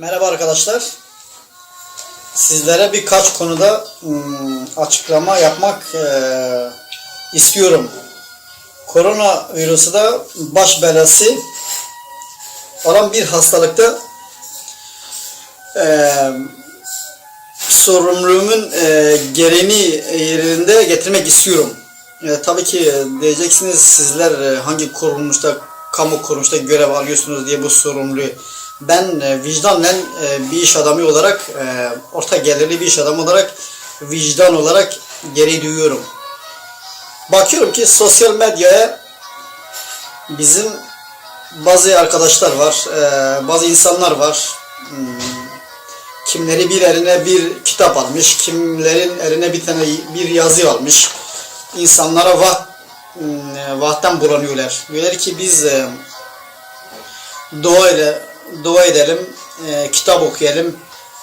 Merhaba arkadaşlar. Sizlere birkaç konuda ım, açıklama yapmak eee, istiyorum. Korona virüsü de baş belası olan bir hastalıkta eee sorumluluğumun eee gereğini yerinde getirmek istiyorum. E, tabii ki diyeceksiniz sizler e, hangi kuruluşta, kamu kuruluşta görev alıyorsunuz diye bu sorumluluğu. Ben e, vicdanla e, bir iş adamı olarak, e, orta gelirli bir iş adamı olarak, vicdan olarak gereği duyuyorum. Bakıyorum ki sosyal medyaya bizim bazı arkadaşlar var, bazı insanlar var. Hmm, Kimleri bir eline bir kitap almış, kimlerin eline bir tane bir yazı almış. İnsanlara vaht, e, vahtten bulanıyorlar. Diyorlar ki biz e, dua edelim, e, kitap okuyalım,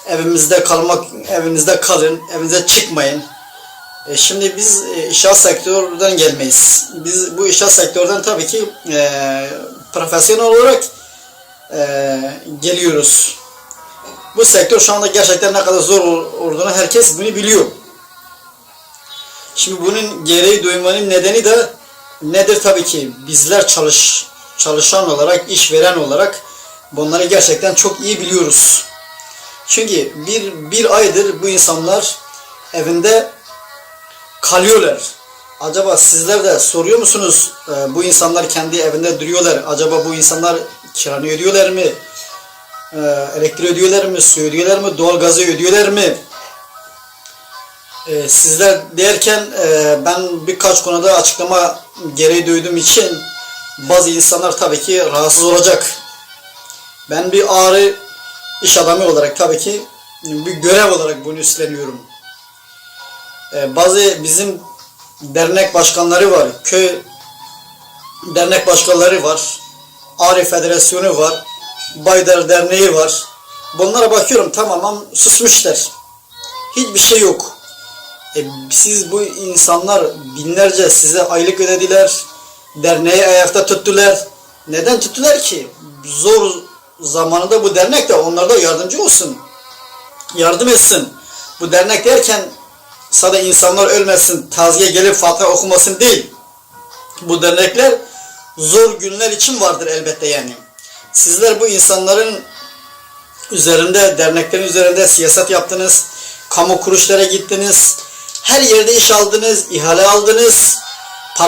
evimizde kalmak, evinizde kalın, evinize çıkmayın. E, şimdi biz e, inşaat sektöründen gelmeyiz. Biz bu inşaat sektörden tabii ki e, profesyonel olarak e, geliyoruz. Bu sektör şu anda gerçekten ne kadar zor ol- olduğunu herkes bunu biliyor. Şimdi bunun gereği duymanın nedeni de nedir tabii ki bizler çalış çalışan olarak, işveren olarak bunları gerçekten çok iyi biliyoruz. Çünkü bir, bir aydır bu insanlar evinde kalıyorlar. Acaba sizler de soruyor musunuz e, bu insanlar kendi evinde duruyorlar. Acaba bu insanlar kiranı ödüyorlar mı? E, elektriği ödüyorlar mı? Su ödüyorlar mı? Doğalgazı ödüyorlar mı? E, sizler derken e, ben birkaç konuda açıklama gereği duyduğum için bazı insanlar tabii ki rahatsız olacak. Ben bir ağrı iş adamı olarak tabii ki bir görev olarak bunu üstleniyorum. E, bazı bizim dernek başkanları var, köy dernek başkanları var, Ağrı Federasyonu var, Baydar Derneği var. Bunlara bakıyorum tamamen susmuşlar. Hiçbir şey yok. E, siz bu insanlar binlerce size aylık ödediler. Derneği ayakta tuttular. Neden tuttular ki? Zor zamanında bu dernek de onlara yardımcı olsun. Yardım etsin. Bu dernek derken sadece insanlar ölmesin, taziye gelip Fatiha okumasın değil. Bu dernekler zor günler için vardır elbette yani. Sizler bu insanların üzerinde, derneklerin üzerinde siyaset yaptınız, kamu kuruluşlara gittiniz, her yerde iş aldınız, ihale aldınız.